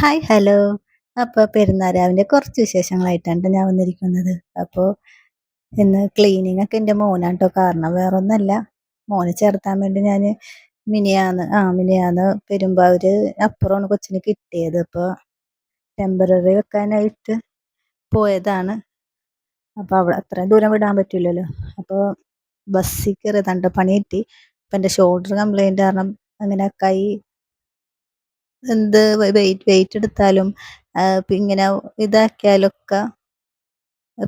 Hi hello അപ്പോൾ പെരുന്നാരാവിന്റെ കുറച്ച് വിശേഷങ്ങളായിട്ടാണ് ഞാൻ വന്നിരിക്കുന്നത്. അപ്പോൾ ഇന്ന് ക്ലീനിങ് ഒക്കെ എന്റെ മോനാണ് കേട്ടോ കാരണം വേറെ ഒന്നല്ല മോനെ ചേർത്താൻ വേണ്ടി ഞാൻ മിനിയാന്ന് ആ മിനിയാന്ന് പെരുമ്പാവൂർ അപ്പുറമാണ് കൊച്ചിന് കിട്ടിയത്. അപ്പോൾ ടെമ്പററി വെക്കാനായിട്ട് പോയതാണ്. അപ്പോൾ അവിടെ അത്രയും ദൂരം വിടാൻ പറ്റില്ലല്ലോ. അപ്പോൾ ബസ്സിൽ കയറിയതാണ് പണി കിട്ടി. അപ്പം എന്റെ ഷോൾഡർ കംപ്ലൈന്റ് കാരണം അങ്ങനെ കൈ എന്ത് വെയിറ്റ് വെയിറ്റ് എടുത്താലും ഇങ്ങനെ ഇതാക്കിയാലൊക്കെ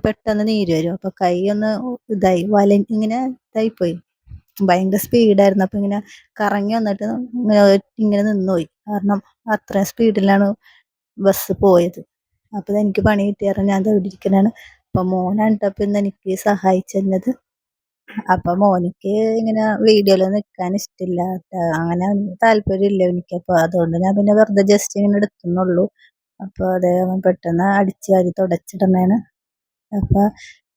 പെട്ടെന്ന് നീര് വരും. അപ്പോൾ കൈ ഒന്ന് ഇതായി വല ഇങ്ങനെ ഇതായിപ്പോയി ഭയങ്കര സ്പീഡായിരുന്നു അപ്പോൾ ഇങ്ങനെ കറങ്ങി വന്നിട്ട് ഇങ്ങനെ ഇങ്ങനെ നിന്നുപോയി. കാരണം അത്ര സ്പീഡിലാണ് ബസ് പോയത്. അപ്പോൾ എനിക്ക് പണി കിട്ടിയാറ് ഞാൻ ഇവിടെ ഇരിക്കണാണ് അപ്പോൾ മോനാണ് ഇന്ന് എനിക്ക് സഹായിച്ചിരുന്നത് അപ്പൊ മോനിക്ക് ഇങ്ങനെ വീഡിയോയിൽ നിക്കാൻ ഇഷ്ടമില്ല അങ്ങനെ താല്പര്യമില്ല എനിക്ക്. അപ്പോൾ അതുകൊണ്ട് ഞാൻ പിന്നെ വെറുതെ ജസ്റ്റ് ഇങ്ങനെ എടുത്തുന്നുള്ളൂ. അപ്പോൾ അത് പെട്ടെന്ന് അടിച്ച് വാരി തുടച്ചിടണേന് അപ്പോൾ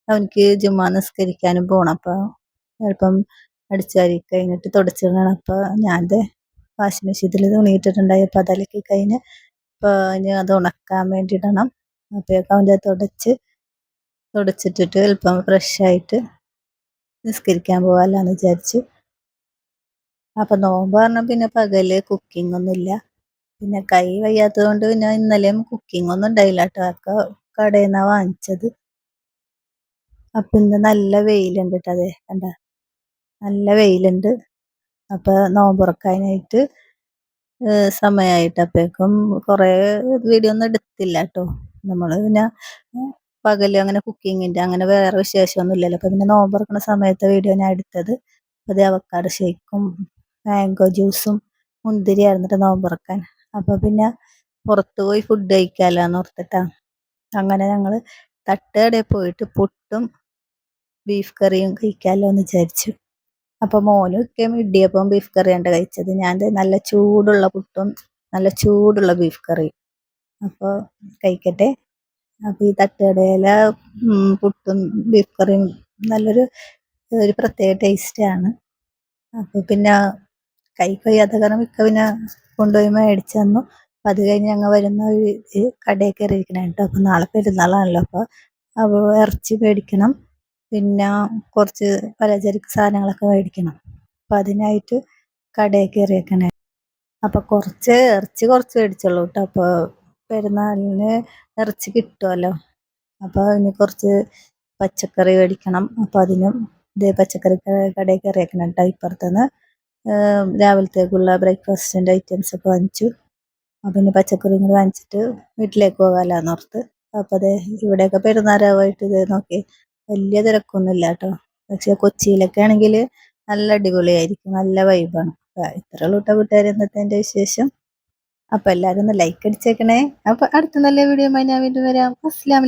അവനിക്ക് ജുമാ നിസ്കരിക്കാനും പോകണം അപ്പോൾ ചിലപ്പം അടിച്ചു വാരി കഴിഞ്ഞിട്ട് തുടച്ചിടണം അപ്പോൾ ഞാൻ വാഷിംഗ് മെഷീനിൽ തുണിയിട്ടിട്ടുണ്ടായി അപ്പോൾ അതലക്കി കഴിഞ്ഞ് അപ്പോൾ ഇനി അത് ഉണക്കാൻ വേണ്ടി ഇടണം അപ്പോഴേക്കും അവന്റെ തുടച്ച് തുടച്ചിട്ടിട്ട് അല്പം ഫ്രഷായിട്ട് നിസ്കരിക്കാൻ പോകാമല്ലോ വിചാരിച്ചു. അപ്പം നോമ്പ് പറഞ്ഞാൽ പിന്നെ പകൽ കുക്കിംഗ് ഒന്നുമില്ല. പിന്നെ കൈ വയ്യാത്തത് കൊണ്ട് പിന്നെ ഇന്നലെയും കുക്കിംഗ് ഒന്നും ഉണ്ടായില്ല കേട്ടോ. ഒക്കെ കടയിൽ നിന്നാണ് വാങ്ങിച്ചത്. അപ്പം ഇന്ന് നല്ല വെയിലുണ്ട് കേട്ടോ അതെ കണ്ട? നല്ല വെയിലുണ്ട്. അപ്പം നോമ്പുറക്കാനായിട്ട് സമയമായിട്ട് അപ്പോഴേക്കും കുറേ വീഡിയോ ഒന്നും എടുത്തില്ല കേട്ടോ. നമ്മൾ പിന്നെ പകൽ അങ്ങനെ കുക്കിങ്ങിന്റെ അങ്ങനെ വേറെ വിശേഷമൊന്നും ഇല്ലല്ലോ അപ്പോൾ പിന്നെ നോമ്പ് തുറക്കുന്ന സമയത്തെ വീഡിയോ ഞാൻ എടുത്തത്. അത് അവക്കാട് ഷേക്കും മാംഗോ ജ്യൂസും മുന്തിരി ആയിരുന്നിട്ട് നോമ്പ് തുറക്കാൻ അപ്പോൾ പിന്നെ പുറത്ത് പോയി ഫുഡ് കഴിക്കാമല്ലോ എന്ന് അങ്ങനെ ഞങ്ങൾ തട്ടുകടയിൽ പോയിട്ട് പുട്ടും ബീഫ് കറിയും കഴിക്കാമല്ലോ എന്ന് വിചാരിച്ചു. അപ്പോൾ മോനും ഒക്കെ ഇടിയപ്പം ബീഫ് കറിയാണ് കഴിച്ചത്. ഞാൻ നല്ല ചൂടുള്ള പുട്ടും നല്ല ചൂടുള്ള ബീഫ് കറിയും അപ്പോൾ കഴിക്കട്ടെ. അപ്പോൾ ഈ തട്ടുകടയിലെ പുട്ടും ബീഫ് കറിയും നല്ലൊരു ഒരു പ്രത്യേക ടേസ്റ്റാണ് അപ്പോൾ പിന്നെ കൈ കഴിയാത്ത കാരണം ഇക്ക പിന്നെ കൊണ്ടുപോയി മേടിച്ചു തന്നു. അപ്പം അത് കഴിഞ്ഞ് ഞങ്ങൾ വരുന്ന ഒരു കടയിൽ കയറിയിരിക്കണം കേട്ടോ. അപ്പം നാളെ പെരുന്നാളാണല്ലോ. അപ്പോൾ അപ്പോൾ ഇറച്ചി മേടിക്കണം. പിന്നെ കുറച്ച് പലചരക്ക് സാധനങ്ങളൊക്കെ മേടിക്കണം. അപ്പം അതിനായിട്ട് കടയിൽ കയറിയേക്കണേ അപ്പോൾ കുറച്ച് ഇറച്ചി കുറച്ച് മേടിച്ചുള്ളൂ കേട്ടോ. അപ്പോൾ പെരുന്നാളിന് ഇറച്ചി കിട്ടുമല്ലോ അപ്പോൾ ഇനി കുറച്ച് പച്ചക്കറി മേടിക്കണം. അപ്പോൾ അതിനും ഇതേ പച്ചക്കറി കടയിൽ കയറിയേക്കണം കേട്ടോ ഇപ്പുറത്തുനിന്ന്. രാവിലത്തേക്കുള്ള ബ്രേക്ക്ഫാസ്റ്റിന്റെ ഐറ്റംസ് ഒക്കെ വാങ്ങിച്ചു. അപ്പം ഇനി പച്ചക്കറി കൂടി വാങ്ങിച്ചിട്ട് വീട്ടിലേക്ക് പോകാമല്ലോ ഓർത്ത് അപ്പോൾ അതെ ഇവിടെയൊക്കെ പെരുന്നാരാവായിട്ട് ഇത് നോക്കി. വലിയ തിരക്കൊന്നുമില്ല കേട്ടോ. പക്ഷെ കൊച്ചിയിലൊക്കെ ആണെങ്കിൽ നല്ല അടിപൊളിയായിരിക്കും. നല്ല വൈബാണ് ഇത്ര ലൂട്ട കേട്ടോ കൂട്ടുകാർ ഇന്നത്തെ എന്റെ വിശേഷം. അപ്പോൾ എല്ലാവരും ഒന്ന് ലൈക്ക് അടിച്ചേക്കണേ. അപ്പോൾ അടുത്ത നല്ല വീഡിയോ ഞാൻ വീണ്ടും വരാം. അസ്സാം